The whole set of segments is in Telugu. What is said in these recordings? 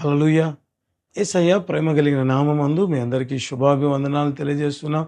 హలలుయ ఏసయ్య ప్రేమ కలిగిన నామందు మీ అందరికీ శుభాభివందనాలు తెలియజేస్తున్నాం.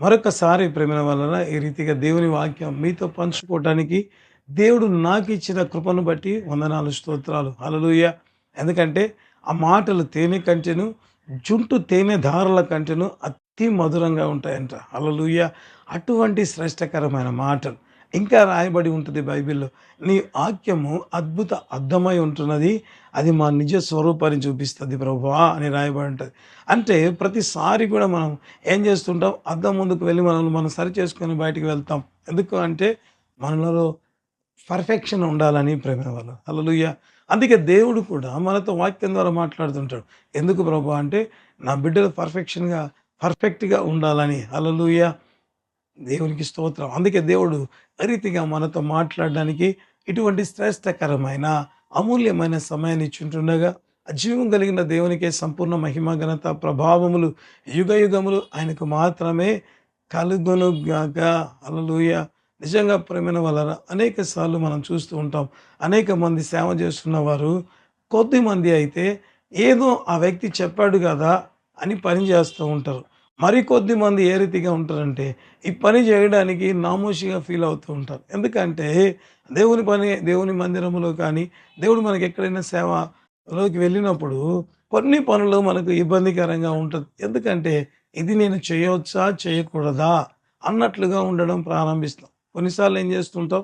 మరొకసారి ప్రేమ వలన ఈ రీతిగా దేవుని వాక్యం మీతో పంచుకోవడానికి దేవుడు నాకు ఇచ్చిన కృపను బట్టి వందనాలు స్తోత్రాలు. హలలుయ ఎందుకంటే ఆ మాటలు తేనె కంటెను జుంటు తేనె ధారల కంటెను అతి మధురంగా ఉంటాయంట. హలలుయ అటువంటి శ్రేష్టకరమైన మాటలు. ఇంకా రాయబడి ఉంటుంది బైబిల్లో. నీ వాక్యము అద్భుత అర్థమై ఉంటున్నది అది మా నిజ స్వరూపాన్ని చూపిస్తుంది ప్రభువా అని రాయబడి ఉంటుంది. అంటే ప్రతిసారి కూడా మనం ఏం చేస్తుంటాం? అద్దం ముందుకు వెళ్ళి మనల్ని మనం సరి చేసుకొని బయటికి వెళ్తాం. ఎందుకు అంటే మనలో పర్ఫెక్షన్ ఉండాలని ప్రేమ వాళ్ళు అలలుయ్య అందుకే దేవుడు కూడా మనతో వాక్యం ద్వారా మాట్లాడుతుంటాడు. ఎందుకు ప్రభు అంటే నా బిడ్డలు పర్ఫెక్షన్గా పర్ఫెక్ట్గా ఉండాలని. హల్లెలూయా. దేవునికి స్తోత్రం. అందుకే దేవుడు అరీతిగా రీతిగా మనతో మాట్లాడడానికి ఇటువంటి శ్రేష్టకరమైన అమూల్యమైన సమయాన్ని ఇచ్చుంటుండగా అజీవం కలిగిన దేవునికే సంపూర్ణ మహిమ ఘనత ప్రభావములు యుగ యుగములు ఆయనకు మాత్రమే కలుగొనుగాక. అలలుయ నిజంగా ప్రేమైన వలన అనేక సార్లు మనం చూస్తూ ఉంటాం. అనేక మంది సేవ చేస్తున్న వారు కొద్ది మంది అయితే ఏదో ఆ వ్యక్తి చెప్పాడు కదా అని పని చేస్తూ ఉంటారు. మరి కొద్ది మంది ఏ రీతిగా ఉంటారంటే ఈ పని చేయడానికి నామోషిగా ఫీల్ అవుతూ ఉంటారు. ఎందుకంటే దేవుని పని దేవుని మందిరంలో కానీ దేవుడు మనకి ఎక్కడైనా సేవలోకి వెళ్ళినప్పుడు కొన్ని పనులు మనకు ఇబ్బందికరంగా ఉంటుంది. ఎందుకంటే ఇది నేను చేయవచ్చా చేయకూడదా అన్నట్లుగా ఉండడం ప్రారంభిస్తాం. కొన్నిసార్లు ఏం చేస్తుంటాం?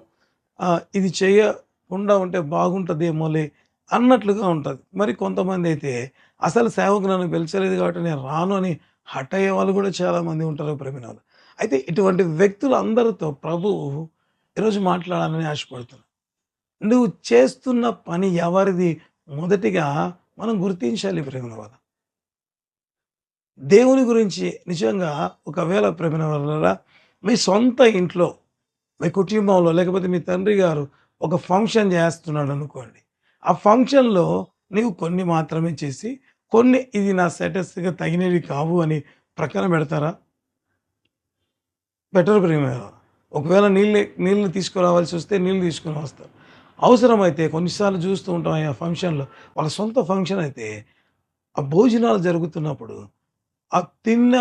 ఇది చేయకుండా ఉంటే బాగుంటుందేమోలే అన్నట్లుగా ఉంటుంది. మరి కొంతమంది అయితే అసలు సేవకు నన్ను పిలిచలేదు కాబట్టి నేను రాను అని హట్ అయ్యే వాళ్ళు కూడా చాలామంది ఉంటారు ప్రేమినాలు అయితే ఇటువంటి వ్యక్తులు అందరితో ప్రభువు ఈరోజు మాట్లాడాలని ఆశపడుతున్నాను. నువ్వు చేస్తున్న పని ఎవరిది? మొదటిగా మనం గుర్తించాలి ప్రేమిన వాళ్ళ. దేవుని గురించి నిజంగా ఒకవేళ ప్రేమిన వల్ల మీ సొంత ఇంట్లో మీ కుటుంబంలో లేకపోతే మీ తండ్రి గారు ఒక ఫంక్షన్ చేస్తున్నాడు అనుకోండి ఆ ఫంక్షన్లో నీవు కొన్ని మాత్రమే చేసి కొన్ని ఇది నా స్టేటస్గా తగినవి కావు అని ప్రక్కన పెడతారా? బెటర్ ప్రేమ ఒకవేళ నీళ్ళు నీళ్ళు తీసుకురావాల్సి వస్తే నీళ్ళు తీసుకుని వస్తారు. అవసరమైతే కొన్నిసార్లు చూస్తూ ఉంటాం ఆ ఫంక్షన్లో. వాళ్ళ సొంత ఫంక్షన్ అయితే ఆ భోజనాలు జరుగుతున్నప్పుడు ఆ తిన్న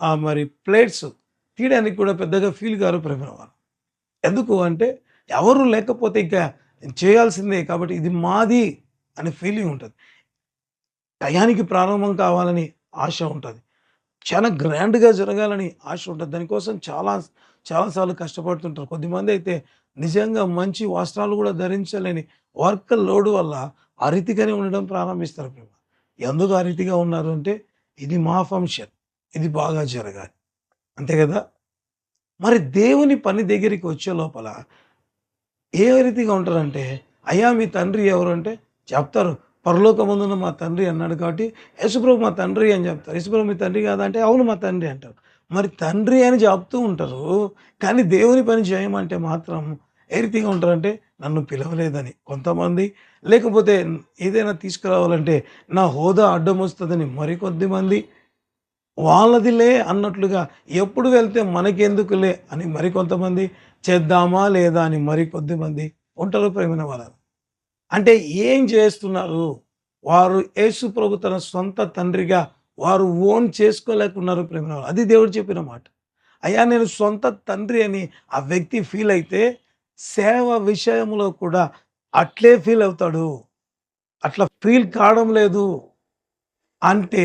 ఆ మరి ప్లేట్స్ తీయడానికి కూడా పెద్దగా ఫీల్ కారు ప్రేమ ఎందుకు అంటే ఎవరు లేకపోతే ఇంకా చేయాల్సిందే కాబట్టి ఇది మాది అనే ఫీలింగ్ ఉంటుంది. టయానికి ప్రారంభం కావాలని ఆశ ఉంటుంది. చాలా గ్రాండ్గా జరగాలని ఆశ ఉంటుంది. దానికోసం చాలా చాలాసార్లు కష్టపడుతుంటారు. కొద్దిమంది అయితే నిజంగా మంచి వస్త్రాలు కూడా ధరించలేని వర్క్ లోడ్ వల్ల ఆ రీతిగానే ఉండడం ప్రారంభిస్తారు ప్రేమ. ఎందుకు ఆ రీతిగా ఉన్నారు అంటే ఇది మా ఫంక్షన్. ఇది బాగా జరగాలి. అంతే కదా? మరి దేవుని పని దగ్గరికి వచ్చే లోపల ఏ రీతిగా ఉంటారంటే అయ్యా మీ తండ్రి ఎవరు అంటే చెప్తారు. పరలోకమందున మా తండ్రి అన్నాడు కాబట్టి యశుప్రభు మా తండ్రి అని చెప్తారు. యశుప్రభు మీ తండ్రి కాదంటే అవును మా తండ్రి అంటారు. మరి తండ్రి అని చెప్తూ ఉంటారు కానీ దేవుని పని చేయమంటే మాత్రం ఏ రీతిగా ఉంటారంటే నన్ను పిలవలేదని కొంతమంది. లేకపోతే ఏదైనా తీసుకురావాలంటే నా హోదా అడ్డం వస్తుందని మరికొద్ది మంది వాళ్ళదిలే అన్నట్లుగా ఎప్పుడు వెళ్తే మనకెందుకులే అని మరికొంతమంది చేద్దామా లేదా అని మరికొద్ది మంది ఉంటారు ప్రేమైన వాళ్ళు అంటే ఏం చేస్తున్నారు? వారు యేసు ప్రభు తన సొంత తండ్రిగా వారు ఓన్ చేసుకోలేకున్నారు ప్రేమ అది దేవుడు చెప్పిన మాట. అయ్యా నేను సొంత తండ్రి అని ఆ వ్యక్తి ఫీల్ అయితే సేవ విషయంలో కూడా అట్లే ఫీల్ అవుతాడు. అట్లా ఫీల్ కావడం లేదు. అంటే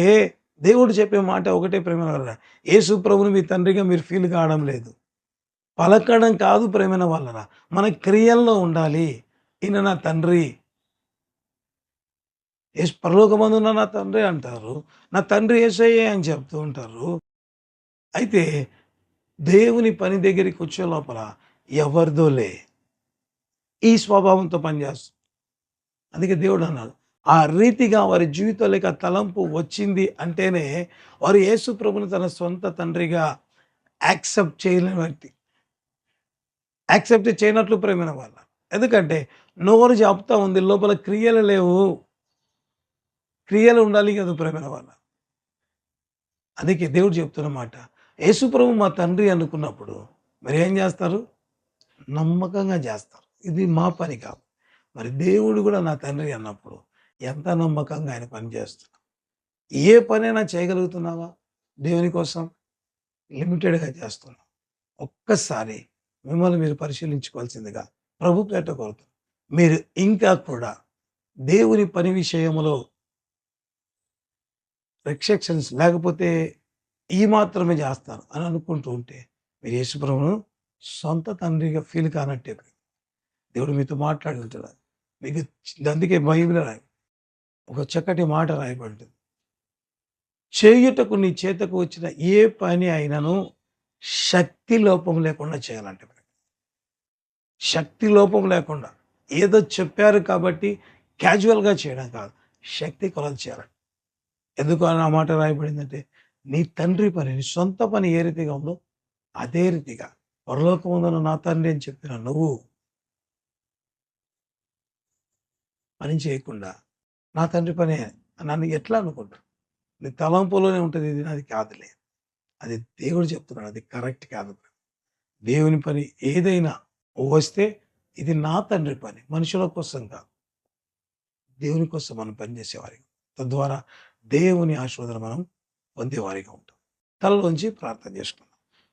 దేవుడు చెప్పే మాట ఒకటే ప్రేమ వల్ల యేసు ప్రభుని మీ తండ్రిగా మీరు ఫీల్ కావడం లేదు. పలకడం కాదు ప్రేమైన వాళ్ళరా మన క్రియల్లో ఉండాలి. ఈయన నా తండ్రి. యేసు పరలోకమందున్న నా తండ్రి అంటారు నా తండ్రి ఏసయ్యే అని చెప్తూ ఉంటారు. అయితే దేవుని పని దగ్గరికి వచ్చే లోపల ఎవరిదోలే ఈ స్వభావంతో పనిచేస్తుంది అందుకే దేవుడు అన్నాడు ఆ రీతిగా వారి జీవితంలో ఆ తలంపు వచ్చింది అంటేనే వారు యేసు ప్రభుని తన సొంత తండ్రిగా యాక్సెప్ట్ చేయలేని వ్యక్తి. యాక్సెప్ట్ చేయనట్లు ప్రేమైన వాళ్ళ. ఎందుకంటే నోరు చెప్తా ఉంది లోపల క్రియలు లేవు. క్రియలు ఉండాలి కదా ప్రేమైన వాళ్ళ అందుకే దేవుడు చెప్తున్నమాట మాట యేసుప్రభు మా తండ్రి అనుకున్నప్పుడు మరి ఏం చేస్తారు? నమ్మకంగా చేస్తారు. ఇది మా పని కాదు. మరి దేవుడు కూడా నా తండ్రి అన్నప్పుడు ఎంత నమ్మకంగా ఆయన పని చేస్తున్నాం ఏ పనైనా చేయగలుగుతున్నావా? దేవుని కోసం లిమిటెడ్గా చేస్తున్నాం ఒక్కసారి మిమ్మల్ని మీరు పరిశీలించుకోవాల్సిందిగా ప్రభు పేట కోరుతున్నాం మీరు ఇంకా కూడా దేవుని పని విషయంలో రిస్ట్రిక్షన్స్ లేకపోతే ఈ మాత్రమే చేస్తాను అని అనుకుంటూ ఉంటే మీరు యేసుప్రభును సొంత తండ్రిగా ఫీల్ కానట్టే దేవుడు మీతో మాట్లాడి మీకు అందుకే బైబిల్ రాయి ఒక చక్కటి మాట రాయబడింది. చేయుటకు నీ చేతకు వచ్చిన ఏ పని అయినను శక్తి లోపం లేకుండా చేయాలంటే శక్తి లోపం లేకుండా. ఏదో చెప్పారు కాబట్టి క్యాజువల్గా చేయడం కాదు. శక్తి కొలత చేయాలంటే. ఎందుకు ఆ మాట రాయబడిందంటే నీ తండ్రి పని నీ సొంత పని ఏ రీతిగా ఉందో అదే రీతిగా పరలోకం ఉందన్న నా తండ్రి అని చెప్పిన నువ్వు పని చేయకుండా నా తండ్రి పనే నన్ను ఎట్లా అనుకుంటారు నీ తలంపులోనే ఉంటుంది ఇది నాది కాదులే. అది దేవుడు చెప్తున్నాడు అది కరెక్ట్ కాదు దేవుని పని ఏదైనా వస్తే ఇది నా తండ్రి పని మనుషుల కోసం కాదు. దేవుని కోసం మనం పనిచేసేవారి తద్వారా దేవుని ఆశీర్వాదం మనం పొందేవారిగా ఉంటాం. తలలోంచి ప్రార్థన చేసుకుందాం.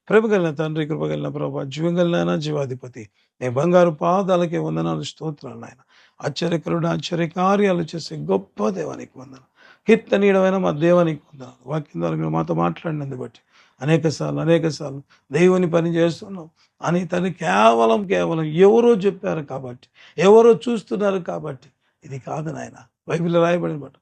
కృపగలిగిన తండ్రి కృపగలిగిన ప్రభా జీవగలిగిన జీవాధిపతి నేను బంగారు పాదాలకి వందనాలు స్తోత్రాలు నాయన. ఆశ్చర్యకరుడు ఆశ్చర్య కార్యాలు చేసే గొప్ప దేవానికి వందన కీర్తనీయడమైన మా దేవానికి వందన వాక్యం ద్వారా మీరు మాతో మాట్లాడినందు బట్టి అనేక సార్లు అనేక సార్లు దేవుని పని చేస్తున్నాం. అని తను కేవలం కేవలం ఎవరో చెప్పారు కాబట్టి ఎవరో చూస్తున్నారు కాబట్టి ఇది కాదు నాయన. బైబిల్ రాయబడిన బట్టి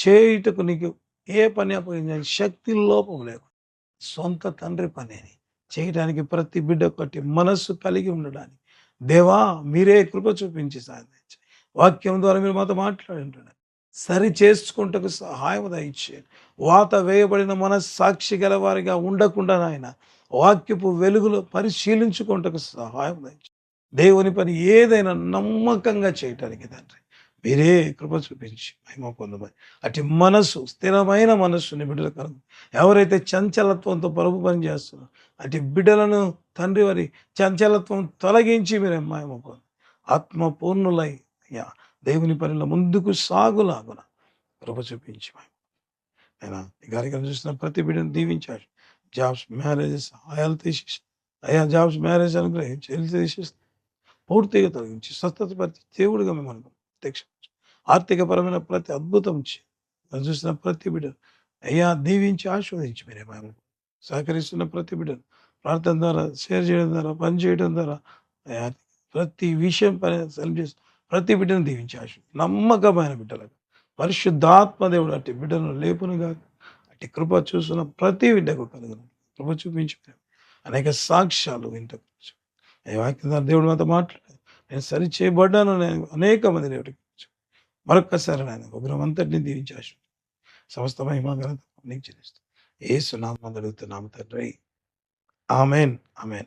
చేయుటకు నీకు ఏ పని అప్పగించాలి శక్తి లోపం లేకుండా సొంత తండ్రి పనిని చేయటానికి చేయడానికి ప్రతి బిడ్డ ఒకటి మనస్సు కలిగి ఉండడానికి. దేవా మీరే కృప చూపించి సాధించి వాక్యం ద్వారా మీరు మాతో మాట్లాడుంటున్నారు సరి చేసుకుంటకు సహాయం దయచేయండి. వాత వేయబడిన మనస్సాక్షి సాక్షి గలవారిగా ఉండకుండా నాయన వాక్యపు వెలుగులో పరిశీలించుకుంటకు సహాయం దయచేయండి. దేవుని పని ఏదైనా నమ్మకంగా చేయటానికి తండ్రి మీరే కృప చూపించి మహిమ పొందమని. అటు మనస్సు స్థిరమైన మనస్సుని బిడ్డల కలుగు ఎవరైతే చంచలత్వంతో పరుపు పని చేస్తున్నారో అటు బిడ్డలను తండ్రి వారి చంచలత్వం తొలగించి మీరు మహిమ పొంది ఆత్మపూర్ణులై అయ్యా దేవుని పనిలో ముందుకు సాగులాగున కృప చూపించి అయినా ఈ కార్యక్రమం చూసిన ప్రతి బిడ్డను దీవించాడు జాబ్స్ మ్యారేజెస్ ఆయాలు తీసేసి. అయ్యా జాబ్స్ మ్యారేజ్ అనుగ్రహించి హెల్త్ తీసేసి. పూర్తిగా తొలగించి స్వస్థత ప్రతి దేవుడిగా మిమ్మల్ని ప్రత్యక్ష ఆర్థికపరమైన ప్రతి అద్భుతం చూసిన ప్రతి బిడ్డ అయ్యా దీవించి ఆశీర్వదించి మీరే మేము సహకరిస్తున్న ప్రతి బిడ్డను. ప్రార్థన ద్వారా షేర్ చేయడం ద్వారా పనిచేయడం ద్వారా. అయ్యా ప్రతి విషయం పని సెలవు చేసి ప్రతి బిడ్డను దీవించి ఆశీర్వదించి. నమ్మకమైన బిడ్డలకు పరిశుద్ధాత్మ దేవుడు అట్టి బిడ్డను లేపునుగా అట్టి కృప చూస్తున్న ప్రతి బిడ్డకు కలుగును. కృప చూపించి. అనేక సాక్ష్యాలు వింటకు వాక్యం దేవుడు మాతో మాట్లాడు. నేను సరి చేయబడ్డాను నేను అనేక మంది దేవుడికి మరొక్కసారి ఆయన ఉగ్రం అంతటిని దీవించి ఆశ సమస్త మహిమాగ్రంథం నీకు చెల్లిస్తాను ఏ సునామం అడుగుతున్నాము తండ్రి. ఆమెన్. ఆమెన్.